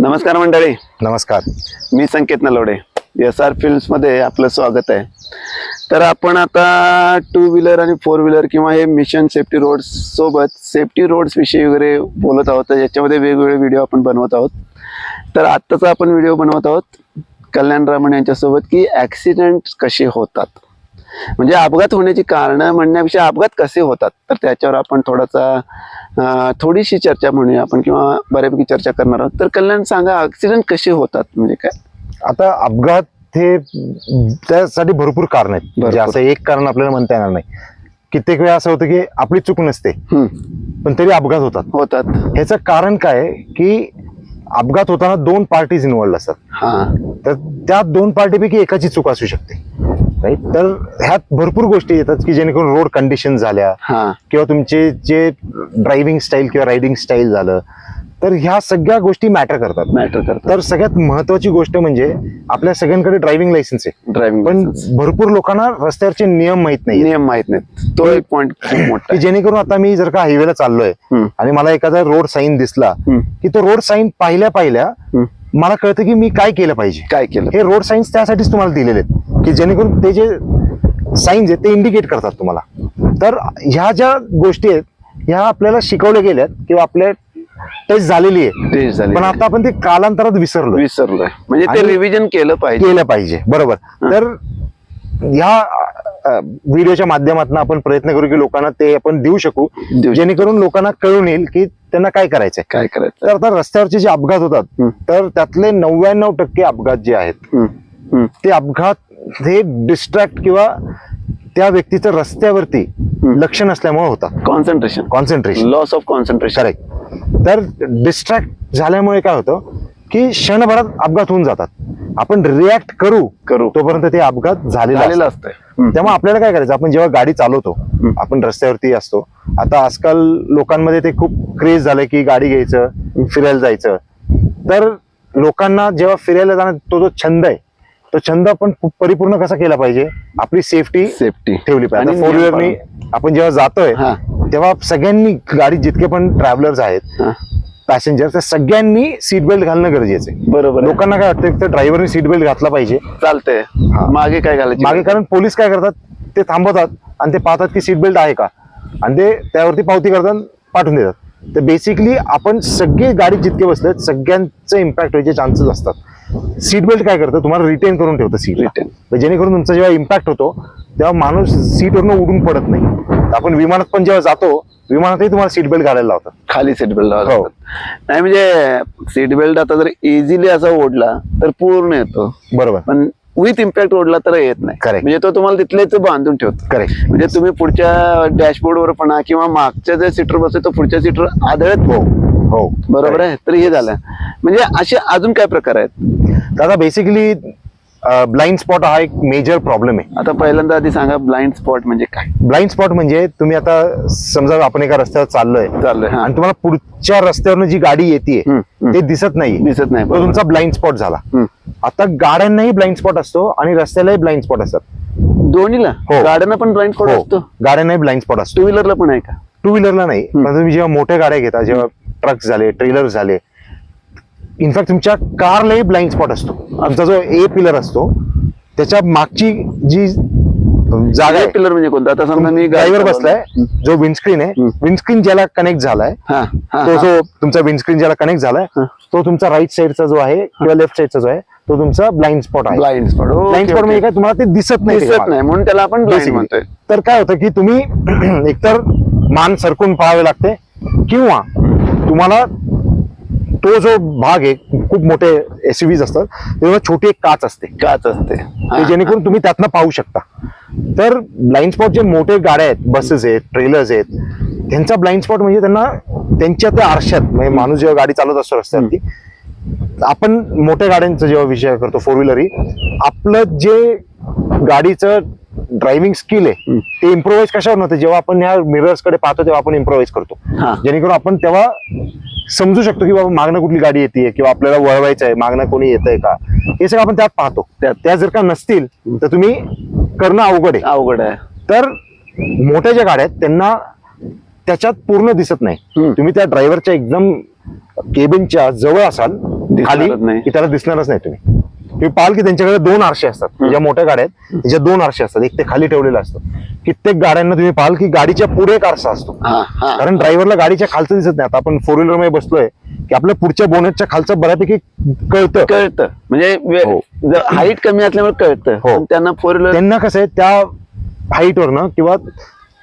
नमस्कार मंडळी. नमस्कार. मी संकेत नलवडे एस आर फिल्म्समध्ये आपलं स्वागत आहे. तर आपण आता टू व्हीलर आणि फोर व्हीलर किंवा हे मिशन सेफ्टी रोड्स सोबत सेफ्टी रोड्स विषयी वगैरे बोलत आहोत. याच्यामध्ये वेगवेगळे व्हिडिओ आपण बनवत आहोत. तर आत्ताचा आपण व्हिडिओ बनवत आहोत कल्याण रामन यांच्यासोबत की ॲक्सिडेंट कसे होतात. म्हणजे अपघात होण्याची कारणं म्हणण्यापेक्षा अपघात कसे होतात? तर त्याच्यावर आपण थोडासा थोडीशी चर्चा म्हणूया आपण किंवा बऱ्यापैकी चर्चा करणार आहोत. तर कल्याण सांगा ॲक्सिडेंट कसे होतात? म्हणजे काय? आता अपघात हे त्यासाठी भरपूर कारण आहेत. म्हणजे. असं एक कारण आपल्याला म्हणता येणार नाही. कित्येक वेळा असं होतं की आपली चूक नसते पण तरी अपघात होतात. होतात. ह्याचं कारण काय? की अपघात होताना दोन पार्टीज इन्वॉल्ड असतात. हा. तर त्या दोन पार्टीपैकी एकाची चूक असू शकते. राईट तर ह्यात भरपूर गोष्टी येतात की जेणेकरून रोड कंडिशन झाल्या हा. किंवा तुमचे जे ड्रायव्हिंग स्टाईल किंवा रायडिंग स्टाईल झालं तर ह्या सगळ्या गोष्टी मॅटर करतात. मॅटर करतात. तर सगळ्यात महत्वाची गोष्ट म्हणजे आपल्या सगळ्यांकडे ड्रायव्हिंग लायसन्स आहे. ड्रायव्हिंग पण भरपूर लोकांना रस्त्यावरचे नियम माहीत नाही नियम माहीत नाहीत. तो एक पॉइंट खूप मोठा की आहे. जेणेकरून आता मी जर का हायवेला चाललोय हम्म, आणि मला एखादा रोड साईन दिसला हम्म, की तो रोड साईन पाहिल्या पाहिल्या हम्म. मला कळतं की मी काय केलं पाहिजे. काय केलं? हे रोड साईन्स त्यासाठीच तुम्हाला दिलेले आहेत. की जेणेकरून ते जे साईन्स आहेत ते इंडिकेट करतात तुम्हाला. तर ह्या ज्या गोष्टी आहेत ह्या आपल्याला शिकवल्या गेल्यात किंवा आपल्या टच झालेली आहे झाले पण आता आपण ते कालांतरात विसरलो विसरलोय. म्हणजे ते आणि- रिव्हिजन केलं पाहिजे. केलं पाहिजे. बरोबर. तर ह्या व्हिडिओच्या माध्यमातून आपण प्रयत्न करू की लोकांना ते आपण देऊ शकू जेणेकरून लोकांना कळून येईल की त्यांना काय करायचंय. काय करायचं तर आता रस्त्यावरचे जे अपघात होतात. तर त्यातले नव्याण्णव टक्के अपघात जे आहेत ते अपघात हे डिस्ट्रॅक्ट किंवा त्या व्यक्तीचं रस्त्यावरती लक्ष नसल्यामुळे होतात. Concentration concentration loss of concentration correct तर डिस्ट्रॅक्ट झाल्यामुळे काय होतं की क्षणभरात अपघात होऊन जातात. आपण रिॲक्ट करू करू. तोपर्यंत ते अपघात झालेला झालेलं असतो. असतंय. त्यामुळे आपल्याला काय करायचं आपण जेव्हा गाडी चालवतो आपण रस्त्यावरती असतो. आता आजकाल लोकांमध्ये ते खूप क्रेज झालंय की गाडी घ्यायचं फिरायला जायचं. तर लोकांना जेव्हा फिरायला जाणं तो जो छंद आहे तो छंद आपण परिपूर्ण कसा केला पाहिजे? आपली सेफ्टी सेफ्टी ठेवली पाहिजे. आणि फोर व्हीलरनी आपण जेव्हा जातोय हा. तेव्हा सगळ्यांनी गाडीत जितके पण ट्रॅव्हलर्स आहेत हा, पॅसेंजर त्या सगळ्यांनी सीट बेल्ट घालणं गरजेचं आहे. बरोबर आहे. लोकांना काय वाटतं तर ड्रायव्हरने सीट बेल्ट घातला पाहिजे? चालतंय. हा. मागे काय घालायचं मागे कारण पोलीस काय करतात ते थांबवतात आणि ते पाहतात की सीट बेल्ट आहे का? आणि ते त्यावरती पावती करतात पाठवून देतात. तर बेसिकली आपण सगळे गाडीत जितके बसलेत सगळ्यांचं इम्पॅक्ट व्हायचे चान्सेस असतात. सीट बेल्ट काय करतं? तुम्हाला रिटेन करून ठेवतं सीट Retain. जेणेकरून तुमचा जेव्हा इम्पॅक्ट होतो तेव्हा माणूस सीटवरनं उडून पडत नाही. आपण विमानात पण जेव्हा जातो विमानातही तुम्हाला सीट बेल्ट घालायला लावतात. खाली सीट बेल्ट हो. नाही म्हणजे सीट बेल्ट आता जर इझिली असा ओढला तर पूर्ण येतो. बरोबर. पण विथ इम्पॅक्ट ओढला तर येत नाही. Correct. म्हणजे तो तुम्हाला तिथलेच बांधून ठेवतो. करेक्ट म्हणजे तुम्ही पुढच्या डॅशबोर्डवर पण किंवा मागच्या जे सीटर बसतो तो पुढच्या सीटर आदळत हो. हो. बरोबर आहे? तर हे झालं. म्हणजे असे अजून काय प्रकार आहेत? दादा बेसिकली ब्लाइंड स्पॉट हा एक मेजर प्रॉब्लेम आहे. आता पहिल्यांदा आधी सांगा ब्लाइंड स्पॉट म्हणजे काय? ब्लाइंड स्पॉट म्हणजे तुम्ही आता समजा आपण एका रस्त्यावर चाललोय. चाललंय हा. आणि तुम्हाला पुढच्या रस्त्यावरनं जी गाडी येते हम्म, हम्म. ते दिसत नाही दिसत नाही तो बरोबर. तुमचा ब्लाइंड स्पॉट झाला. हम्म. आता गाड्यांनाही ब्लाइंड स्पॉट असतो आणि रस्त्यालाही ब्लाइंड स्पॉट असतात. दोन्हीला? हो. गाड्यांना पण ब्लाइंड स्पॉट हो. असतो? गाड्यांनाही ब्लाइंड स्पॉट असतो. टू व्हीलरला पण आहे का? टू व्हीलरला नाही. पण तुम्ही जेव्हा मोठ्या गाड्या घेता जेव्हा ट्रक झाले ट्रेलर झाले इनफॅक्ट तुमच्या कारलाही ब्लाइंड स्पॉट असतो आमचा जो ए पिलर असतो त्याच्या मागची जी जागा आहे पिलर म्हणजे कोणता आता समजा मी ड्रायव्हर बसलाय जो विंडस्क्रीन आहे. विंडस्क्रीन ज्याला कनेक्ट झालाय तो. जो तुमचा विंडस्क्रीन ज्याला कनेक्ट झालाय. तो तुमचा राईट साईडचा जो आहे किंवा लेफ्ट साईडचा जो आहे तो तुमचा ब्लाइंड स्पॉट आहे ब्लाइंड स्पॉट ब्लाइंड स्पॉट म्हणजे काय तुम्हाला ते दिसत नाही दिसत नाही म्हणून त्याला आपण. ब्लाइंड. म्हणतोय तर काय होतं की तुम्ही एकतर मान सरकून पाहावे लागते किंवा तुम्हाला तो जो भाग आहे खूप मोठे एसयूव्हीज असतात तेव्हा छोटी एक काच असते. काच असते. ते जेणेकरून तुम्ही त्यातनं पाहू शकता. तर ब्लाइंड स्पॉट जे मोठे गाड्या आहेत बसेस आहेत ट्रेलर्स आहेत त्यांचा ब्लाइंड स्पॉट म्हणजे त्यांना त्यांच्या त्या आरशात म्हणजे माणूस जेव्हा गाडी चालवत असतो रस्त्यावरती आपण मोठ्या गाड्यांचा जेव्हा विषय करतो फोर व्हीलर आपलं जे गाडीचं ड्रायव्हिंग स्किल आहे. ते इम्प्रोव्हाइज कशावर नव्हतं? जेव्हा आपण ह्या मिरर्सकडे पाहतो तेव्हा आपण इम्प्रोव्हाइज करतो. जेणेकरून आपण तेव्हा समजू शकतो की बाबा मागणं कुठली गाडी येते किंवा आपल्याला वळवायचं आहे मागणं कोणी येतंय का? हे सगळं आपण त्यात पाहतो. त्या जर का नसतील तर तुम्ही करणं अवघड आहे. अवघड आहे. तर मोठ्या ज्या गाड्या आहेत त्यांना त्याच्यात पूर्ण दिसत नाही. तुम्ही त्या ड्रायव्हरच्या एकदम केबिनच्या जवळ असाल खाली त्याला दिसणारच नाही तुम्ही. तुम्ही पाहाल की त्यांच्याकडे दोन आरशे असतात. ज्या मोठ्या गाड्या आहेत त्याच्या दोन आरशे असतात एक ते खाली ठेवलेलं असतं. कित्येक गाड्यांना तुम्ही पाहाल की गाडीच्या पुढे एक आरसा असतो. हा हा. कारण ड्रायव्हरला गाडीच्या खालचं दिसत नाही. आता आपण फोर व्हीलरमध्ये बसलोय की आपल्या पुढच्या बोनेटच्या खालचं बऱ्यापैकी कळतं. कळतं. म्हणजे हो. हाईट कमी असल्यामुळे कळतं. हो. त्यांना फोर व्हीलर त्यांना कसं आहे त्या हाईटवरनं किंवा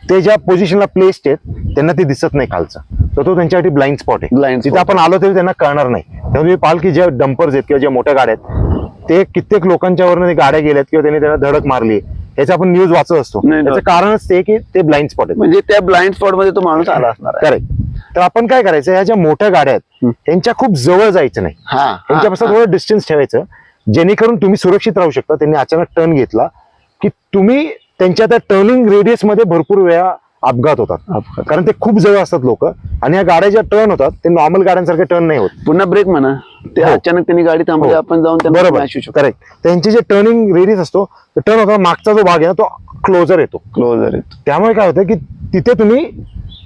ते ज्या पोझिशनला प्लेस्ड आहेत त्यांना ते दिसत नाही खालचं. तर तो त्यांच्यासाठी ब्लाइंड स्पॉट आहे. तिथे. आपण आलो तरी त्यांना कळणार नाही. त्यामुळे तुम्ही पाहाल की ज्या डंपर्स आहेत किंवा ज्या मोठ्या गाड्या आहेत ते कित्येक लोकांच्या वरनं ते गाड्या गेल्यात किंवा त्यांनी त्यांना धडक मारली याचा आपण न्यूज वाचत असतो. नाही, त्याचं. कारणच ते की ते ब्लाइंड स्पॉट आहेत. म्हणजे त्या ब्लाइंड स्पॉटमध्ये तो माणूस आला असणार आहे. करेक्ट तर आपण काय करायचं ह्या ज्या मोठ्या गाड्या आहेत हम्म. त्यांच्या खूप जवळ जायचं नाही. हा हा, त्यांच्यापासून थोडं डिस्टन्स ठेवायचं जेणेकरून तुम्ही सुरक्षित राहू शकता. त्यांनी अचानक टर्न घेतला की तुम्ही त्यांच्या त्या टर्निंग रेडियसमध्ये भरपूर वेळा अपघात होतात. अपघात. कारण ते खूप जवळ असतात लोक आणि या गाड्या ज्या टर्न होतात ते नॉर्मल गाड्यांसारखे टर्न नाही होत. पुन्हा ब्रेक म्हणा. ते हो. अचानक त्यांनी गाडी थांबवली हो. आपण जाऊन त्यांना बरोबर. शकतो. करेक्ट त्यांचे जे टर्निंग रेडियस असतो टर्न होता मागचा जो भाग आहे ना तो क्लोजर येतो. क्लोजर येतो. त्यामुळे काय होतं की तिथे तुम्ही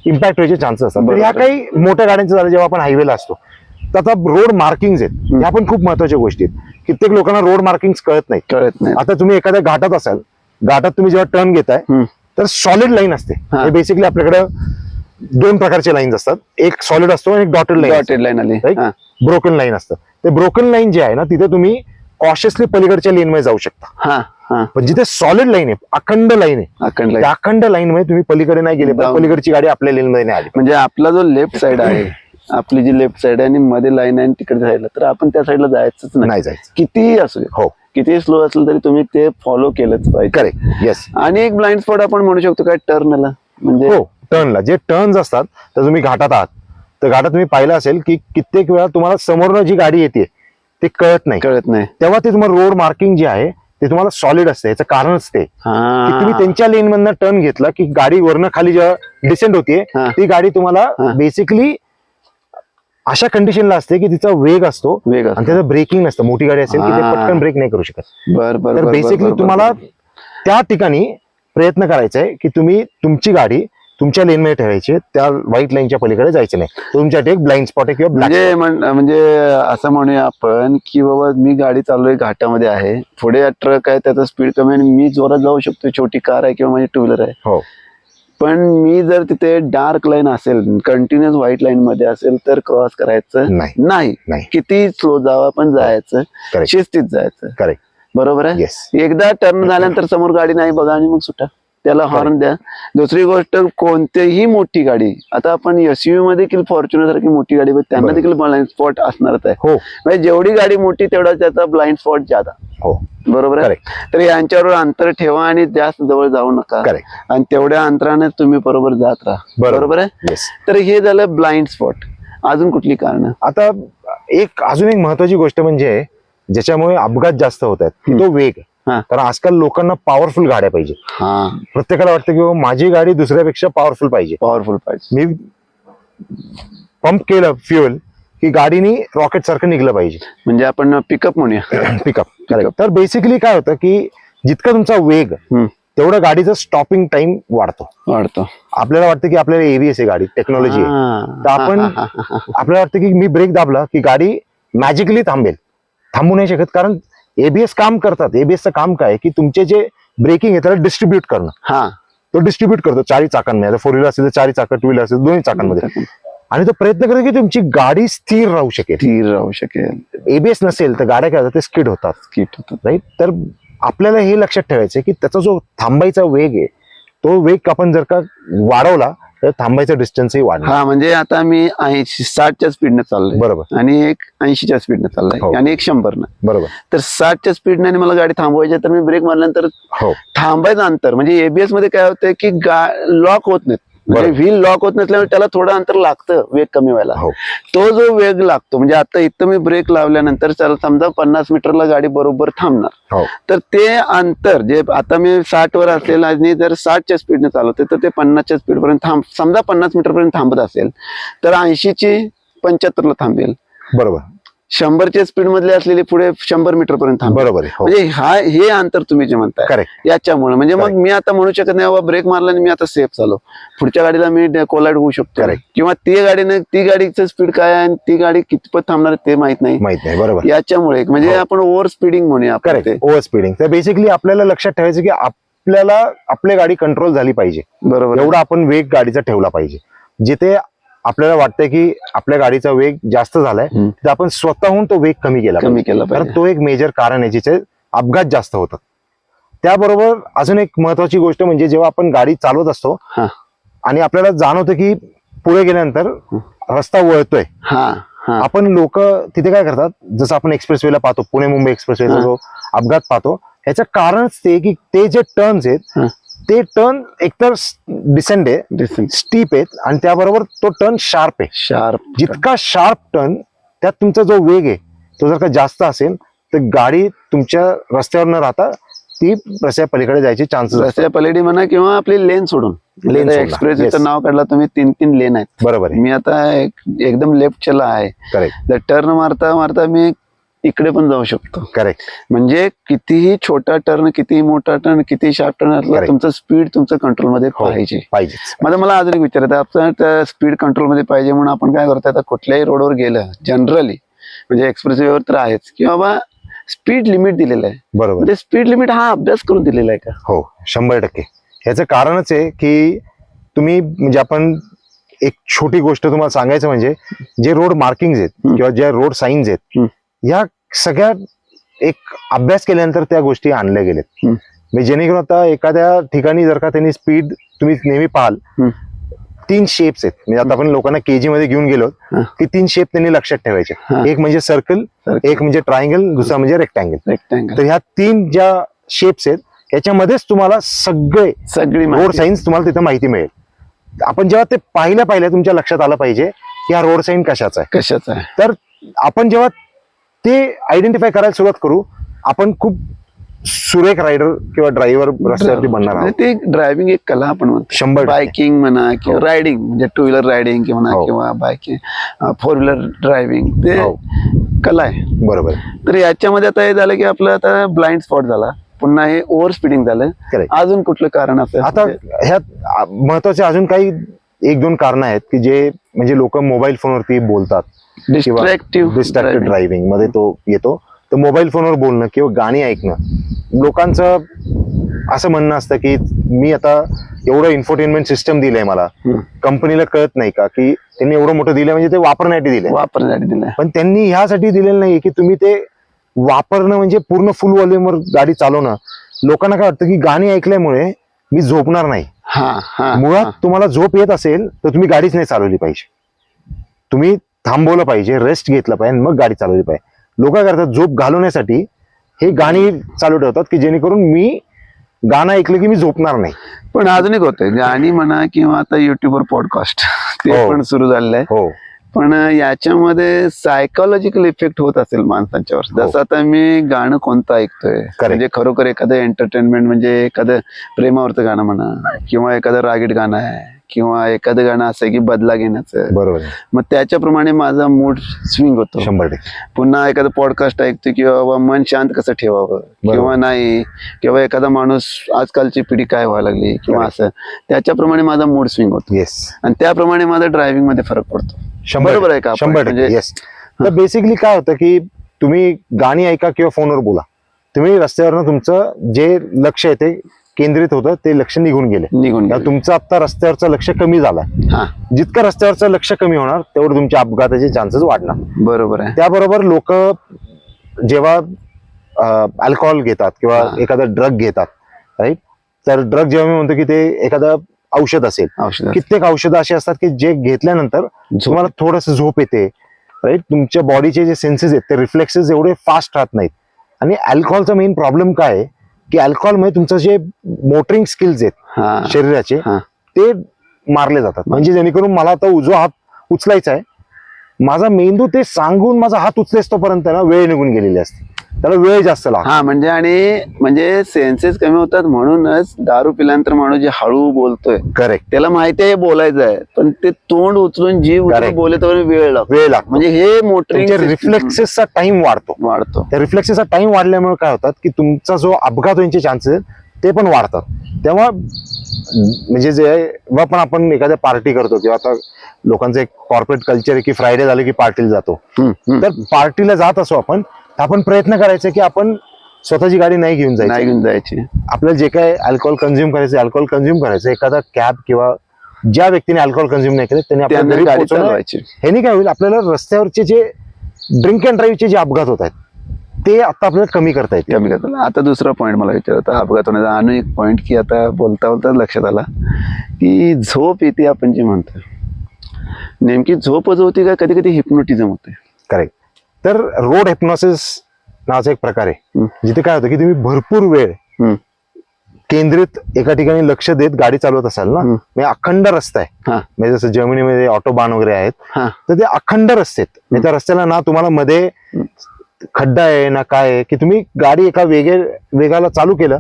इम्पॅक्ट व्हायचे चान्सेस असतात. तर ह्या बरोबर. काही मोठ्या गाड्यांचं झालं जेव्हा आपण हायवेला असतो तर आता रोड मार्किंग आहेत. ह्या पण खूप महत्त्वाच्या गोष्टी आहेत. कित्येक लोकांना रोड मार्किंग कळत नाही कळत नाही आता तुम्ही एखाद्या घाटात असाल घाटात तुम्ही जेव्हा टर्न घेताय हम्म. तर सॉलिड लाईन असते. हा. बेसिकली आपल्याकडे दोन प्रकारचे लाईन्स असतात. एक सॉलिड असतो आणि एक डॉटेड लाईन डॉटेड लाईन आली. ब्रोकन लाईन असतं. ते ब्रोकन लाईन जे आहे ना तिथे तुम्ही कॉशियसली पलीकडच्या लेन मध्ये जाऊ शकता. हा हा. पण जिथे सॉलिड लाईन आहे अखंड लाईन आहे अखंड अखंड लाईन मध्ये तुम्ही पलीकडे नाही गेले. पलीकडची गाडी आपल्या लेन मध्ये नाही आली. म्हणजे आपला जो लेफ्ट साइड आहे आपली जी लेफ्ट साइड आहे आणि मध्ये लाईन आहे तिकडे साईडला तर आपण त्या साईडला जायचंच नाही जायचं. कितीही असू दे. हो. कितीही स्लो असेल तरी तुम्ही ते फॉलो केलंच पाहिजे. करेक्ट येस आणि एक ब्लाइंड स्पॉट आपण म्हणू शकतो काय टर्नला म्हणजे हो टर्नला जे टर्न्स असतात तर तुम्ही घाटात आहात. तर घाटात तुम्ही पाहिलं असेल की कित्येक वेळा तुम्हाला समोरनं जी गाडी येते ते कळत नाही. कळत नाही. तेव्हा ते तुम्हाला रोड मार्किंग जे आहे ते तुम्हाला सॉलिड असते. याचं कारणच ते तुम्ही त्यांच्या लेन मधनं टर्न घेतला की गाडी वरनं खाली जेव्हा डिसेंड होतीये. ती गाडी तुम्हाला. बेसिकली अशा कंडिशनला असते की तिचा वेग असतो वेग आणि. त्याचं ब्रेकिंग नसतं. मोठी गाडी असेल की ते. पटकन ब्रेक नाही करू शकत. बर बर तर बेसिकली तुम्हाला. त्या ठिकाणी प्रयत्न करायचा आहे की तुम्ही तुमची गाडी तुमच्या लेन मध्ये ठेवायची त्या व्हाईट लाईनच्या पलीकडे जायचं नाही. तो तुमच्यासाठी एक ब्लाइंड स्पॉट आहे किंवा म्हणजे म्हण- म्हणजे असं म्हणूया आपण की बाबा मी गाडी चाललोय घाटामध्ये आहे. पुढे ट्रक आहे त्याचा स्पीड कमी आहे आणि मी जोरात जाऊ शकतो छोटी कार आहे किंवा माझी टू व्हीलर आहे. हो. पण मी जर तिथे डार्क लाईन असेल कंटिन्युअस व्हाईट लाईन मध्ये असेल तर क्रॉस करायचं नाही. किती स्लो जावं पण जायचं. शिस्तीत जायचं. करेक्ट बरोबर आहे? एकदा टर्न झाल्यानंतर समोर गाडी नाही बघा आणि मग सुटा. त्याला हॉर्न द्या. दुसरी गोष्ट कोणतीही मोठी गाडी आता आपण एसयूव्ही मध्ये देखील फॉर्च्युनर सारखी मोठी गाडी त्यांना. देखील ब्लाइंड स्पॉट असणारच आहे. हो. म्हणजे जेवढी गाडी मोठी तेवढा त्याचा ब्लाइंड स्पॉट जादा हो. बरोबर आहे? तर यांच्यावर अंतर ठेवा आणि जास्त जवळ जाऊ नका. आणि तेवढ्या अंतराने तुम्ही बरोबर जात राहा. बरोबर. आहे? तर हे झालं ब्लाइंड स्पॉट अजून कुठली कारण? आता एक अजून एक महत्वाची गोष्ट म्हणजे ज्याच्यामुळे अपघात जास्त होत आहेत तो वेग. कारण आजकाल लोकांना पॉवरफुल गाड्या पाहिजे. हा. प्रत्येकाला वाटतं की माझी गाडी दुसऱ्यापेक्षा पॉवरफुल पाहिजे. पॉवरफुल पाहिजे. मी पंप केलं फ्युएल की गाडीनी रॉकेट सारखं निघलं पाहिजे. म्हणजे आपण पिकअप म्हणूया. पिकअप तर बेसिकली काय होतं की जितका तुमचा वेग तेवढा गाडीचा स्टॉपिंग टाइम वाढतो. वाढतो. आपल्याला वाटतं की आपल्याला एबीएस आहे गाडी टेक्नॉलॉजी आहे. तर आपण. आपल्याला वाटतं की मी ब्रेक दाबला की गाडी मॅजिकली थांबेल. थांबू नाही शकत कारण एबीएस काम करतात. एबीएसचं काम काय की तुमचे जे ब्रेकिंग आहे त्याला डिस्ट्रीब्यूट करणं. हा. तो डिस्ट्रीब्यूट करतो. चारी चाकांमध्ये. फोर व्हीलर असेल तर चारी चाकं टू व्हीलर असेल दोन्ही चाकांमध्ये. आणि तो प्रयत्न करतो की तुमची गाडी स्थिर राहू शकेल. स्थिर राहू शकेल. एबीएस नसेल तर गाड्या काय होतात ते स्किड होतात. किट होतं. राईट तर आपल्याला हे लक्षात ठेवायचं की त्याचा जो थांबायचा वेग आहे तो वेग आपण जर का वाढवला थांबायचा डिस्टन्सही वाढणार हा म्हणजे आता मी ऐंशी साठच्या स्पीडने चाललोय. बरोबर. आणि एक ऐंशीच्या स्पीडने हो. चाललाय. आणि एक शंभरनं. बरोबर. तर साठच्या स्पीडने आणि मला गाडी थांबवायची आहे, तर मी ब्रेक मारल्यानंतर हो. थांबायचं अंतर म्हणजे एबीएसमध्ये काय होतं की लॉक होत नाहीत. म्हणजे. व्हील लॉक होत नसल्यामुळे त्याला थोडं अंतर लागतं वेग कमी व्हायला. हो. तो जो वेग लागतो म्हणजे आता इथं मी ब्रेक लावल्यानंतर त्याला समजा पन्नास मीटरला गाडी बरोबर थांबणार. हो. तर ते अंतर जे आता मी साठ वर असेल आणि जर साठच्या स्पीडने चालवते तर ते पन्नासच्या स्पीड पर्यंत थांब समजा पन्नास मीटर पर्यंत थांबत असेल तर ऐंशीची पंच्याहत्तरला थांबेल. बरोबर. शंभरच्या स्पीड मधले असलेले पुढे शंभर मीटर पर्यंत. बरोबर आहे हो. म्हणजे हा हे अंतर तुम्ही जे म्हणताय. याच्यामुळे. म्हणजे मग मी आता म्हणू शकत नाही बाबा ब्रेक मारला आणि मी आता सेफ झालो. पुढच्या गाडीला मी कोलाइड होऊ शकतो. किंवा ती गाडीने ती गाडीचं स्पीड काय आहे आणि ती गाडी कितपत थांबणार ते माहीत नाही. माहीत नाही बरोबर. याच्यामुळे म्हणजे हो. आपण ओव्हर स्पीडिंग म्हणूया ओव्हर स्पीडिंग तर बेसिकली आपल्याला लक्षात ठेवायचं की आपल्याला आपली गाडी कंट्रोल झाली पाहिजे. बरोबर. एवढा आपण वेग गाडीचा ठेवला पाहिजे. जिथे आपल्याला वाटतंय की आपल्या गाडीचा वेग जास्त झालाय. तर आपण स्वतःहून तो वेग कमी केला कमी. केला कारण तो एक मेजर कारण आहे जिथे अपघात जास्त होतात त्याबरोबर अजून एक महत्वाची गोष्ट म्हणजे जेव्हा आपण गाडी चालवत असतो आणि आपल्याला जाणवतं की पुढे गेल्यानंतर रस्ता वळतोय आपण लोक तिथे काय करतात जसं आपण एक्सप्रेसवेला पाहतो पुणे मुंबई एक्सप्रेसवेचा. जो अपघात पाहतो ह्याचं कारणच ते की ते जे टर्न्स आहेत. ते टर्न एकतर डिसेंड आहे स्टीप आहेत आणि त्याबरोबर तो टर्न शार्प आहे. शार्प जितका शार्प टर्न त्यात तुमचा जो वेग आहे तो जर का जास्त असेल तर गाडी तुमच्या रस्त्यावर न राहता ती रस्त्या पलीकडे जायचे चान्सेस रस्त्या पलेडी म्हणा किंवा आपली लेन सोडून. सोडणं, एक्सप्रेस. नाव काढला तुम्ही तीन तीन लेन आहेत. बरोबर आहे. मी आता एक- एकदम लेफ्टच्याला आहे. करेक्ट तर टर्न मारता मारता मी इकडे पण जाऊ शकतो. करेक्ट म्हणजे कितीही छोटा टर्न कितीही मोठा टर्न किती शार्प टर्न असला. तुमचं स्पीड तुमचं कंट्रोलमध्ये हो. पाहिजे. पाहिजेच. माझं मला अजून एक विचारायचं आपण स्पीड कंट्रोलमध्ये पाहिजे म्हणून आपण काय करतो आता कुठल्याही रोडवर गेलं जनरली म्हणजे एक्सप्रेस वर तर आहेच. की बाबा स्पीड लिमिट दिलेलं आहे. बरोबर. म्हणजे स्पीड लिमिट हा अभ्यास करून दिलेला आहे का? हो शंभर टक्के. ह्याचं कारणच आहे की तुम्ही म्हणजे आपण एक छोटी गोष्ट तुम्हाला सांगायचं म्हणजे जे रोड मार्किंग आहेत. किंवा ज्या रोड साईन्स आहेत. या सगळ्या एक अभ्यास केल्यानंतर त्या गोष्टी आणल्या गेल्यात. म्हणजे जेणेकरून आता एखाद्या ठिकाणी जर का त्यांनी स्पीड तुम्ही नेहमी पाहाल. तीन शेप्स आहेत म्हणजे आता आपण लोकांना केजी मध्ये घेऊन गेलो. की तीन शेप त्यांनी लक्षात ठेवायचे. एक म्हणजे सर्कल. एक म्हणजे ट्रायंगल दुसरा म्हणजे रेक्टँगल तर ह्या तीन ज्या शेप्स आहेत याच्यामध्येच तुम्हाला सगळे सगळी रोड साईन्स तुम्हाला तिथं माहिती मिळेल आपण जेव्हा ते पाहिल्या पाहिल्या तुमच्या लक्षात आलं पाहिजे की हा रोड साईन कशाचा आहे कशाचा आहे तर आपण जेव्हा ते आयडेंटिफाय करायला सुरुवात करू आपण खूप सुरेख रायडर किंवा ड्रायव्हर रस्त्यावरती बनणार आहोत म्हणजे ते ड्रायव्हिंग एक कला आपण म्हणतो शंभर. बायकिंग म्हणा किंवा हो. रायडिंग म्हणजे टू व्हीलर रायडिंग म्हणा हो. किंवा बायकिंग फोर व्हीलर ड्रायव्हिंग ते हो. कला आहे बरोबर तर याच्यामध्ये आता हे झालं की आपलं आता ब्लाइंड स्पॉट झाला पुन्हा हे ओव्हर स्पीडिंग झालं. अजून कुठलं कारण असेल आता ह्यात महत्त्वाचे अजून काही एक दोन कारण आहेत की जे म्हणजे लोक मोबाईल फोनवरती बोलतात किंवा डिस्ट्रॅक्टिव्ह डिस्ट्रॅक्टेड ड्रायव्हिंगमध्ये तो येतो. तर मोबाईल फोनवर बोलणं किंवा गाणी ऐकणं. लोकांचं असं म्हणणं असतं की मी आता एवढं इन्फोटेनमेंट सिस्टम दिलंय मला. कंपनीला कळत नाही का की त्यांनी एवढं मोठं दिलंय म्हणजे ते वापरण्यासाठी दिलंय. वापरण्यासाठी दिलं पण त्यांनी ह्यासाठी दिलेलं नाही की तुम्ही ते वापरणं म्हणजे पूर्ण फुल व्हॉल्यूमवर गाडी चालवणं. लोकांना काय वाटतं की गाणी ऐकल्यामुळे मी झोपणार नाही. मुळात तुम्हाला झोप येत असेल तर तुम्ही गाडीच नाही चालवली पाहिजे. तुम्ही थांबवलं पाहिजे रेस्ट घेतलं पाहिजे मग गाडी चालवली पाहिजे. लोक करतात झोप घालवण्यासाठी हे गाणी चालू ठेवतात की जेणेकरून मी गाणं ऐकलं की मी झोपणार नाही. पण अजून एक होतंय गाणी म्हणा किंवा आता युट्यूबवर पॉडकास्ट ते हो. पण सुरू झालेलं आहे हो. पण याच्यामध्ये सायकोलॉजिकल इफेक्ट होत असेल माणसांच्यावर हो. जसं आता मी गाणं कोणतं ऐकतोय म्हणजे खरोखर एखादं एंटरटेनमेंट म्हणजे एखादं प्रेमावरचं गाणं म्हणा किंवा एखादं रागीट गाणं आहे. किंवा एखादं गाणं असं की बदला घेण्याचं. बरोबर. मग त्याच्याप्रमाणे माझा मूड स्विंग होतो. शंभर टक्के. पुन्हा एखादं पॉडकास्ट ऐकतो किंवा बाबा मन शांत कसं ठेवावं? किंवा नाही किंवा एखादा माणूस आजकालची पिढी काय व्हायला लागली? किंवा. असं. त्याच्याप्रमाणे माझा मूड स्विंग होतो. येस आणि त्याप्रमाणे माझा ड्रायव्हिंगमध्ये फरक पडतो. शंभर बरोबर आहे का? शंभर टक्के. म्हणजे- येस तर बेसिकली काय होतं की तुम्ही गाणी ऐका किंवा फोनवर बोला. तुम्ही रस्त्यावरनं तुमचं जे लक्ष आहे ते केंद्रित होतं ते लक्ष निघून गेले. निघून गेलं. तुमचं आता रस्त्यावरचं लक्ष कमी झालं. हा. जितकं रस्त्यावरचं लक्ष कमी होणार तेवढं तुमच्या अपघाताचे चान्सेस वाढणार. बरोबर आहे. त्याबरोबर लोक जेव्हा अल्कोहोल घेतात किंवा हा. एखादा ड्रग घेतात राईट तर ड्रग जेव्हा मी म्हणतो की ते एखादं औषध असेल. औषध कित्येक औषधं अशी असतात की जे घेतल्यानंतर तुम्हाला थोडस झोप येते राईट तुमच्या बॉडीचे जे सेन्सेस आहेत ते रिफ्लेक्सेस एवढे फास्ट राहत नाहीत. आणि अल्कोहोलचा मेन प्रॉब्लेम काय आहे? की अल्कोहोलमुळे तुमचं जे मोटरिंग स्किल्स आहेत शरीराचे. ते मारले जातात म्हणजे जेणेकरून मला आता उजवा हात उचलायचा आहे माझा मेंदू ते सांगून माझा हात उचलेस तोपर्यंत ना वेळ निघून गेलेली असते. त्याला वेळ जास्त लागतो. हा म्हणजे आणि म्हणजे सेन्सेस कमी होतात म्हणूनच दारू पिल्यानंतर माणूस जे हळू बोलतोय करेक्ट त्याला माहिती आहे बोलायचं आहे. पण ते तोंड उचलून जीव. बोलत वेळ लागतो. वेळ लागतो. म्हणजे हे तुमच्या रिफ्लेक्सेसचा टाइम वाढतो. वाढतो. त्या रिफ्लेक्सेसचा टाइम वाढल्यामुळे काय होतात की तुमचा जो अपघात होण्याचे चान्सेस ते पण वाढतात. तेव्हा म्हणजे जे जेव्हा पण आपण एखाद्या पार्टी करतो किंवा आता लोकांचं एक कॉर्पोरेट कल्चर आहे की फ्रायडे झालं की पार्टीला जातो. तर पार्टीला जात असो आपण तर आपण प्रयत्न करायचा की आपण स्वतःची गाडी नाही घेऊन नाही जायची घेऊन जायची. आपल्याला जे काय अल्कोहोल कन्झ्युम करायचं अल्कोहोल कन्झ्युम करायचं एखादा कॅब किंवा ज्या व्यक्तीने अल्कोहोल कन्झ्युम नाही केलं त्यांनी आपल्या त्यांना घरी गाडी पोहोचवणं चालवायची. ह्यानी काय होईल आपल्याला रस्त्यावरचे जे ड्रिंक अँड ड्राईव्हचे जे अपघात होत आहेत ते आता आपल्याला कमी करता येतील कमी करतात. आता दुसरा पॉईंट मला विचारता अपघात होण्याचा अजून एक पॉईंट की आता बोलता बोलता लक्षात आला की झोप येते आपण जे म्हणतो. नेमकी झोपच होती का कधी कधी हिप्नोटिझम होते. करेक्ट तर रोड हेप्नॉसिस नावाचा एक प्रकार आहे. जिथे काय होतं की तुम्ही भरपूर वेळ हम्म, केंद्रित एका ठिकाणी लक्ष देत गाडी चालवत असाल ना हम्म. म्हणजे अखंड रस्ता आहे. हा. म्हणजे जसं जर्मनीमध्ये ऑटोबान वगैरे आहेत हा. तर ते अखंड रस्ते आहेत. म्हणजे त्या रस्त्याला ना तुम्हाला मध्ये खड्डा आहे ना काय आहे की तुम्ही गाडी एका वेगे वेगाला चालू केलं.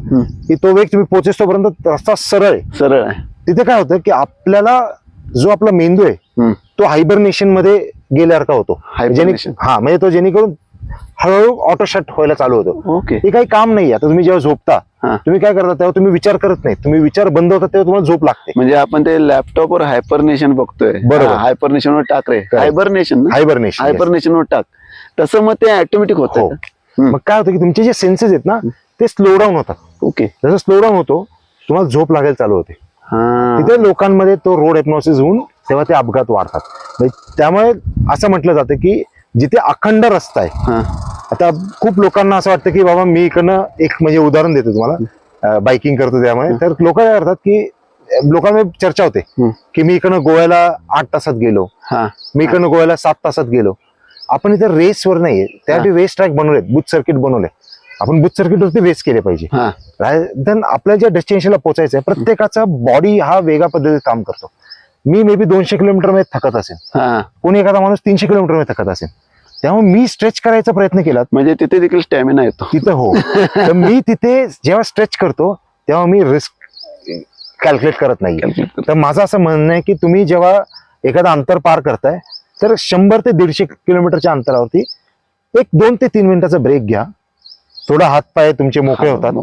की तो वेग तुम्ही पोहोचेस तोपर्यंत रस्ता सरळ आहे. सरळ आहे. तिथे काय होतं की आपल्याला जो आपला मेंदू आहे तो हायबरनेशनमध्ये गेल्यासारखा होतो. हा म्हणजे तो जेणेकरून हळूहळू ऑटो शट व्हायला चालू होतो. ओके हे काही काम नाही आता तुम्ही जेव्हा झोपता. तुम्ही काय करता तेव्हा तुम्ही विचार करत नाही. तुम्ही विचार बंद होतात तेव्हा तुम्हाला झोप लागते. म्हणजे आपण ते लॅपटॉपवर हायपरनेशन बघतोय. बरोबर. हायपरनेशन वर टाक रे. हायबरनेशन हायबरनेशन हायपरनेशन वर टाक. तसं मग ते ऑटोमॅटिक हो. होतं मग काय होतं की तुमचे जे सेन्सेस आहेत ना ते स्लो डाऊन होतात. ओके. जसं स्लो डाऊन होतो तुम्हाला झोप लागायला चालू होते. हा. तिथे लोकांमध्ये तो रोड एपनॉसिस होऊन तेव्हा ते अपघात वाढतात. म्हणजे त्यामुळे असं म्हटलं जातं की जिथे अखंड रस्ता आहे हा. आता खूप लोकांना असं वाटतं की बाबा मी इकडनं एक म्हणजे उदाहरण देतो तुम्हाला. बायकिंग करतो त्यामुळे. तर लोक काय करतात की अं, लोकांमध्ये चर्चा होते हम्म. की मी इकडनं गोव्याला आठ तासात गेलो. हा. मी इकडनं गोव्याला सात तासात गेलो. आपण इथे रेसवर नाहीये. त्यासाठी रेस ट्रॅक बनवलेत बुथ सर्किट बनवले आपण बुथ सर्किटवरती रेस केले पाहिजे. देन आपल्या ज्या डेस्टिनेशनला पोहोचायचं आहे प्रत्येकाचा बॉडी हा वेगळ्या पद्धतीत काम करतो. मी मे बी दोनशे किलोमीटरमध्ये थकत असेल कोणी एखादा माणूस तीनशे किलोमीटरमध्ये थकत असेल त्यामुळे मी स्ट्रेच करायचा प्रयत्न केला. म्हणजे तिथे देखील स्टॅमिना येतो. तिथं हो. तर मी तिथे जेव्हा स्ट्रेच करतो तेव्हा मी रिस्क कॅल्क्युलेट करत नाही. तर माझं असं म्हणणं आहे की तुम्ही जेव्हा एखादा अंतर पार करताय तर शंभर ते दीडशे किलोमीटरच्या अंतरावरती एक दोन ते तीन मिनिटाचा ब्रेक घ्या. थोडा हात पाय तुमचे मोकळे होतात.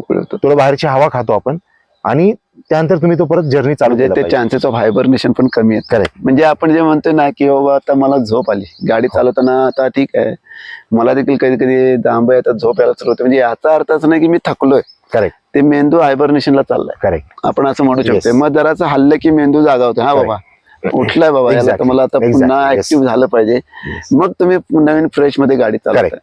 थोडं बाहेरची हवा खातो आपण. आणि त्यानंतर तुम्ही तो परत जर्नी चालू म्हणजे ते. चान्सेस ऑफ हायबरनेशन पण कमी आहेत. Correct. म्हणजे आपण जे म्हणतोय ना की बाबा आता मला झोप आली. गाडी चालवताना आता ठीक आहे. मला देखील कधी कधी जांब येतात झोप यायला सुरू होते. म्हणजे याचा अर्थ असं नाही की मी थकलोय. करेक्ट ते मेंदू हायबरनेशनला चाललाय. करेक्ट आपण असं म्हणू. शकतो मग जराचं हल्लं की मेंदू जागा होतो. हा बाबा. उठलाय बाबा याला तर. मला आता पुन्हा. ऍक्टिव्ह झालं पाहिजे. मग तुम्ही नवीन फ्रेशमध्ये गाडी चालवताय.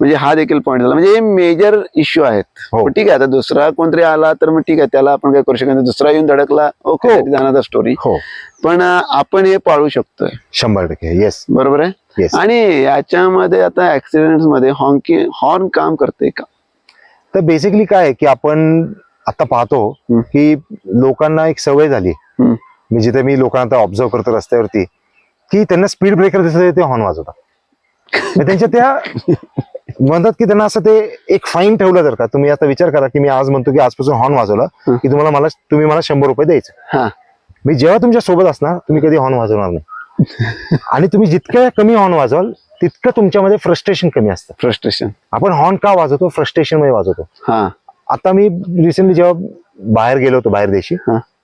म्हणजे हा देखील पॉईंट झाला म्हणजे हे मेजर इश्यू आहेत हो. ठीक आहे आता दुसरा कोणतरी आला तर मग ठीक आहे त्याला आपण काय करू शकत. दुसरा येऊन धडकला ओके हो. जाणार स्टोरी हो पण आपण हे पाळू शकतोय शंभर टक्के येस बरोबर आहे आणि याच्यामध्ये आता ऍक्सिडेंटमध्ये हॉर्न हॉर्न काम करते का तर बेसिकली काय आहे की आपण आता पाहतो. की लोकांना एक सवय झाली. मी जिथे मी लोकांना आता ऑब्झर्व करतो रस्त्यावरती की त्यांना स्पीड ब्रेकर दिसत ते हॉर्न वाजवतात. त्यांच्या त्या म्हणतात की त्यांना असं ते एक फाईन ठेवलं जर का तुम्ही आता विचार करा की मी आज म्हणतो की आजपासून हॉर्न वाजवला. की तुम्हाला मला तुम्ही मला शंभर रुपये द्यायचे. मी जेव्हा तुमच्यासोबत असणार तुम्ही कधी हॉर्न वाजवणार नाही. आणि तुम्ही जितक्या कमी हॉर्न वाजवाल तितकं तुमच्यामध्ये फ्रस्ट्रेशन कमी असतं. फ्रस्ट्रेशन आपण हॉर्न का वाजवतो? फ्रस्ट्रेशनमध्ये वाजवतो. आता मी रिसेंटली जेव्हा बाहेर गेलो होतो बाहेर देशी.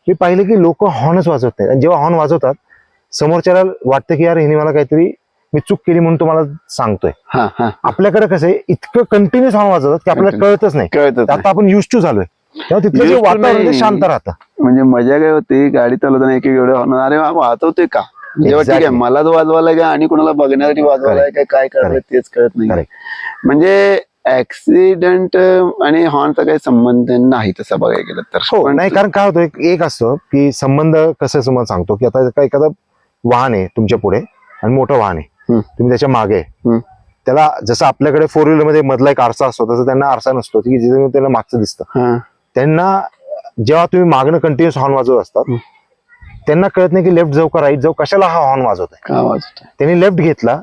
मी पाहिलं की लोक हॉर्नच वाजवत नाही आणि जेव्हा हॉर्न वाजवतात समोरच्याला वाटतं की यार हिने मला काहीतरी मी चूक केली म्हणून तुम्हाला सांगतोय. आपल्याकडे कसं आहे इतकं कंटिन्युअस हॉर्न वाजवतात की आपल्याला. कळतच नाही. कळत आता आपण युज टू झालोय. तेव्हा तिथलं जे वातावरण. शांत राहतं. म्हणजे मजा काय होती गाडी चालवताना एक एवढे हॉर्न अरे वा, वाजवतोय का? ठीक आहे Exactly. मला जो वाजवायला का आणि कोणाला बघण्यासाठी वाजवायला काय काय कळत. तेच कळत नाही. म्हणजे ऍक्सिडेंट आणि हॉर्नचा काही संबंध नाही तसा बघायला गेलं तर हो नाही कारण काय होतं एक- एक असतं की संबंध कसं आहे तुम्हाला सांगतो की आता एका- एखादं वाहन आहे तुमच्यापुढे आणि मोठं वाहन आहे हम्म. तुम्ही त्याच्यामागे आहे. हम्म. त्याला जसं आपल्याकडे फोर व्हीलरमध्ये मधला एक आरसा असतो तसं त्यांना आरसा नसतो की जिथे त्यांना मागचं दिसतं हा त्यांना जेव्हा तुम्ही मागणं कंटिन्युअस हॉर्न वाजवत असतात हम्म. त्यांना कळत नाही की लेफ्ट जाऊ का राईट जाऊ कशाला हा हॉर्न वाजवत आहे का त्यांनी लेफ्ट घेतला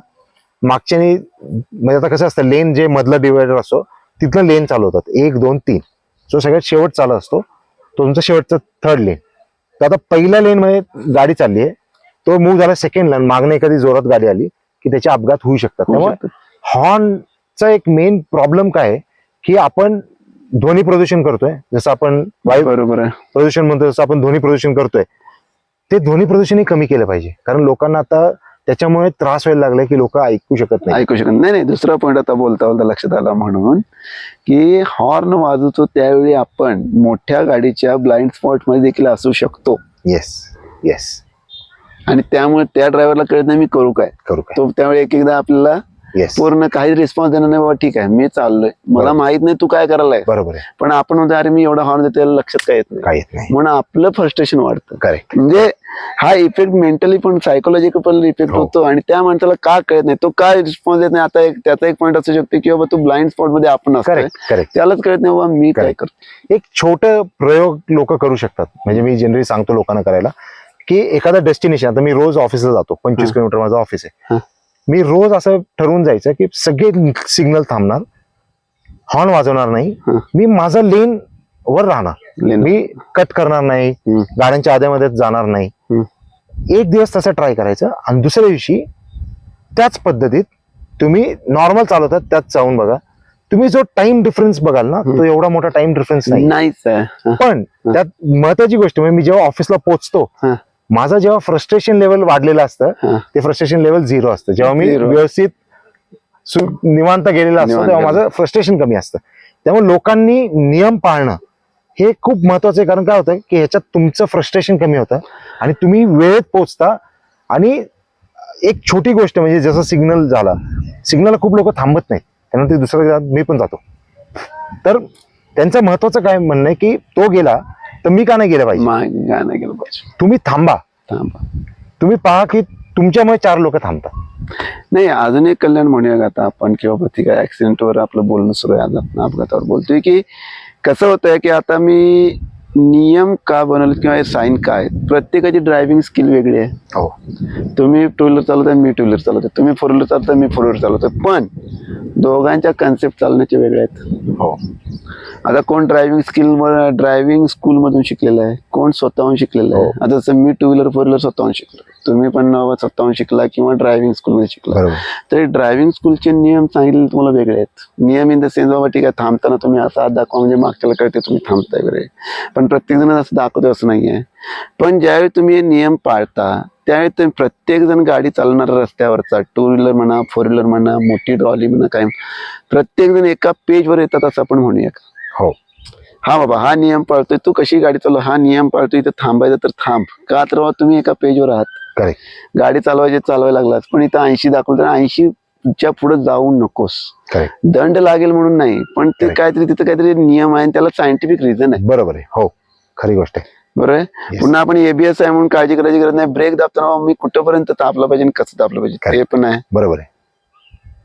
मागच्याने म्हणजे आता कसं असतं लेन जे मधला डिवायडर असतो तिथनं लेन चालू होतात. एक दोन तीन. जो सगळ्यात शेवट चालू असतो तो तुमचा शेवटचा थर्ड लेन तर आता पहिल्या लेन मध्ये गाडी चालली आहे. तो मूव्ह झाला सेकंड लेन मागणे एखादी जोरात गाडी आली की त्याचे अपघात होऊ शकतात. त्यामुळे. हॉर्नचा एक मेन प्रॉब्लेम काय आहे? की आपण ध्वनी प्रदूषण करतोय. जसं आपण वायू बरोबर प्रदूषण म्हणतो जसं आपण ध्वनी प्रदूषण करतोय. ते ध्वनी प्रदूषणही कमी केलं पाहिजे. कारण लोकांना आता त्याच्यामुळे त्रास व्हायला लागलाय की लोक ऐकू शकत नाही. ऐकू शकत नाही. नाही दुसरा पॉईंट आता बोलता बोलता लक्षात आला म्हणून की हॉर्न वाजवतो त्यावेळी आपण मोठ्या गाडीच्या ब्लाइंड स्पॉटमध्ये देखील असू शकतो. येस येस आणि त्यामुळे त्या ड्रायव्हरला कळत नाही मी करू काय. करू काय. तो त्यावेळी एक एकदा आपल्याला येस पूर्ण काही रिस्पॉन्स देणार नाही बाबा ठीक आहे मी चाललोय. मला. माहीत नाही तू काय करायला बरोबर आहे. पण आपण म्हणतो अरे मी एवढा हॉर्न देतो लक्षात काय येत नाही. काय येत नाही. म्हणून आपलं फ्रस्ट्रेशन वाढतं. करेक्ट म्हणजे हा इफेक्ट मेंटली पण सायकोलॉजिकल पण इफेक्ट हो. होतो आणि त्या माणसाला का कळत नाही तो काय रिस्पॉन्स देत नाही आता एक त्याचा एक पॉईंट असू शकतो की बाबा तू ब्लाइंड स्पॉटमध्ये आपण असतोय करेक्ट करेक्ट त्यालाच कळत नाही बाबा मी काय. करतो एक छोट प्रयोग लोक करू शकतात म्हणजे मी जनरली सांगतो लोकांना करायला की एखादा डेस्टिनेशन आता मी रोज ऑफिसला जातो पंचवीस. किलोमीटर माझं ऑफिस. आहे मी रोज असं ठरवून जायचं की सगळे सिग्नल थांबणार हॉर्न वाजवणार नाही. मी माझं लेन वर राहणार. मी कट करणार नाही. गाड्यांच्या आद्यामध्ये जाणार नाही. एक दिवस तसं ट्राय करायचं आणि दुसऱ्या दिवशी त्याच पद्धतीत तुम्ही नॉर्मल चालवतात त्यात जाऊन बघा तुम्ही जो टाइम डिफरन्स बघाल ना तो. एवढा मोठा टाइम डिफरन्स नाही. पण त्यात महत्वाची गोष्ट म्हणजे मी जेव्हा ऑफिसला पोहोचतो. माझं जेव्हा फ्रस्ट्रेशन लेवल वाढलेलं असतं. ते फ्रस्ट्रेशन लेवल झिरो असतं जेव्हा मी. व्यवस्थित निवांत गेलेला असतो तेव्हा. माझं फ्रस्ट्रेशन कमी असतं त्यामुळे लोकांनी नियम पाळणं हे खूप महत्वाचं आहे कारण काय होतं की ह्याच्यात तुमचं फ्रस्ट्रेशन कमी होतं आणि तुम्ही वेळेत पोहोचता. आणि एक छोटी गोष्ट म्हणजे जसं सिग्नल झाला सिग्नलला खूप लोक थांबत नाहीत. त्यानंतर दुसऱ्या मी पण जातो. तर त्यांचं महत्वाचं काय म्हणणं आहे की तो गेला तर मी का नाही गेलं पाहिजे? तुम्ही थांबा. थांबा. तुम्ही पहा की तुमच्यामुळे चार लोक थांबतात. नाही अजून एक कल्याण म्हणूया का आता आपण किंवा आहे ऍक्सिडेंटवर आपलं बोलणं सुरू आहे. अपघातावर बोलतोय की कसं होतंय की आता मी नियम का बनवले किंवा साईन काय? प्रत्येकाची ड्रायव्हिंग स्किल वेगळी आहे. हो. तुम्ही टू व्हीलर चालवताय मी टू व्हीलर चालवतोय. तुम्ही फोर व्हीलर चालवताय मी फोर व्हीलर चालवतोय. पण दोघांच्या कन्सेप्ट चालण्याचे वेगळे आहेत. हो. आता कोण ड्रायव्हिंग स्किल ड्रायव्हिंग स्कूल मधून शिकलेलं आहे? कोण स्वतःहून शिकलेलं आहे? हो. आता जसं मी टू व्हीलर फोर व्हीलर स्वतःहून शिकलो तुम्ही पण अं, स्वतःहून शिकला किंवा ड्रायव्हिंग स्कूलमध्ये शिकला. तरी ड्रायव्हिंग स्कूलचे नियम सांगितले तुम्हाला वेगळे आहेत. नियम इन द सेन्स बाबा ठीक आहे थांबताना तुम्ही असा हात दाखवा म्हणजे मागच्याला कळते तुम्ही थांबताय वगैरे. पण प्रत्येक जण असं दाखवतो असं नाही आहे पण ज्यावेळी तुम्ही हे नियम पाळता त्यावेळी तुम्ही प्रत्येक जण गाडी चालवणारा रस्त्यावरचा टू व्हीलर म्हणा फोर व्हीलर म्हणा मोठी ट्रॉली म्हणा काय प्रत्येक जण एका पेजवर येतात असं आपण म्हणूया का? हो. हा बाबा हा नियम पाळतोय तू कशी गाडी चालव हा नियम पाळतोय इथं थांबायचं तर थांब. का तर बाबा तुम्ही एका पेजवर आहात. करेक्ट गाडी चालवायची चालवायला लागलास पण इथं ऐंशी दाखवलं तर ऐंशी च्या पुढे जाऊ नकोस. दंड लागेल म्हणून नाही पण ते. काहीतरी तिथं काहीतरी नियम आहे त्याला सायंटिफिक रिझन आहे. बरोबर आहे. हो खरी गोष्ट आहे. बरोबर आहे. पुन्हा आपण एबीएस आहे म्हणून काळजी करायची गरज नाही. ब्रेक दाबताना मी कुठपर्यंत तापलं पाहिजे आणि कसं तापलं पाहिजे Correct. पण आहे. बरोबर आहे.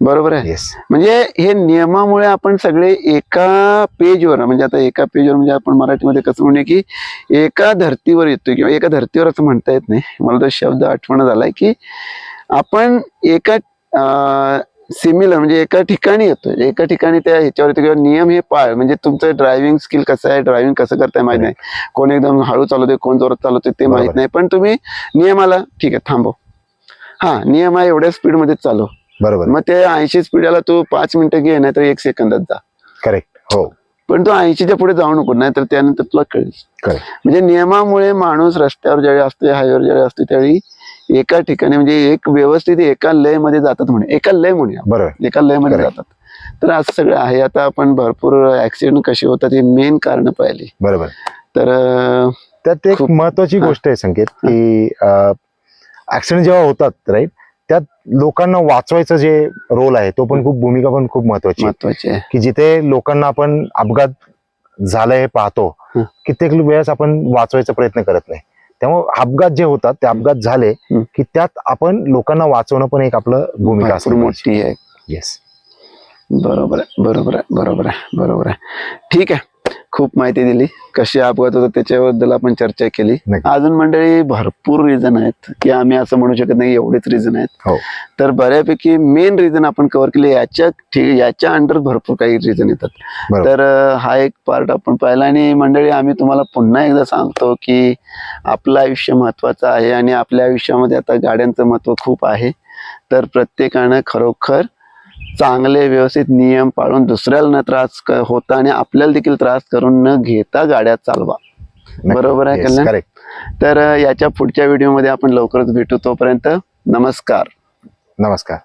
बरोबर आहे. येस म्हणजे हे नियमामुळे आपण सगळे एका पेजवर म्हणजे आता एका पेजवर म्हणजे आपण मराठीमध्ये कसं म्हणूया की एका धर्तीवर येतोय किंवा एका धर्तीवर असं म्हणता येत नाही. मला तो शब्द आठवण झालाय की आपण एका सिमिलर म्हणजे एका ठिकाणी येतोय. एका ठिकाणी त्या ह्याच्यावर येतो किंवा नियम हे पाळ म्हणजे तुमचं ड्रायव्हिंग स्किल कसं आहे ड्रायव्हिंग कसं करताय माहीत नाही. कोण एकदम हळू चालवतोय कोण जोरात चालवतोय ते माहीत. नाही. पण तुम्ही नियमाला ठीक आहे थांबव. हा नियम आहे एवढ्या स्पीडमध्ये चालव. बरोबर मग ते ऐंशी स्पीडला तू पाच मिनिटं घे नाही तर एक सेकंदात जा. करेक्ट हो. पण तू ऐंशीच्या पुढे जाऊ नको नाही तर त्यानंतर तुला कळेल. म्हणजे नियमामुळे माणूस रस्त्यावर ज्यावेळी असतो हायवेवर ज्यावेळी असतो त्यावेळी एका ठिकाणी म्हणजे एक व्यवस्थित एका लयमध्ये जातात म्हणे. एका लय म्हणूया बरोबर एका लयमध्ये. जातात. तर असं सगळं आहे. आता आपण भरपूर ऍक्सिडेंट कसे होतात हे मेन कारण पाहिली. बरोबर. तर त्यात एक खूप- महत्वाची. गोष्ट आहे संकेत की ऍक्सिडेंट जेव्हा होतात राईट त्यात लोकांना वाचवायचं जे रोल आहे तो पण खूप भूमिका पण खूप महत्वाची आहे. महत्त्वाचे आहे. की जिथे लोकांना आपण अपघात झालाय हे पाहतो. कित्येक वेळेस आपण वाचवायचा प्रयत्न करत नाही. त्यामुळे अपघात जे होतात ते अपघात झाले. की त्यात आपण लोकांना वाचवणं पण एक आपलं भूमिका असते. मोठी आहे. येस बरोबर आहे बरोबर आहे बरोबर आहे बरोबर आहे. ठीक आहे. खूप माहिती दिली. कशी अपघात होतो त्याच्याबद्दल आपण चर्चा केली. अजून मंडळी भरपूर रिझन आहेत की आम्ही असं म्हणू शकत नाही एवढेच रिझन आहेत. हो. तर बऱ्यापैकी मेन रिझन आपण कव्हर केले याच्या याच्या अंडर भरपूर काही रिझन येतात. तर हा एक पार्ट आपण पाहिला आणि मंडळी आम्ही तुम्हाला पुन्हा एकदा सांगतो की आपलं आयुष्य महत्वाचं आहे आणि आपल्या आयुष्यामध्ये आता गाड्यांचं महत्त्व खूप आहे. तर प्रत्येकानं खरोखर चांगले व्यवस्थित नियम पाळून दुसऱ्याला न त्रास होता आणि आपल्याला देखील त्रास करून न घेता गाड्या चालवा. बरोबर आहे कल्याण? तर याच्या पुढच्या व्हिडिओमध्ये आपण लवकरच भेटू तोपर्यंत नमस्कार. नमस्कार.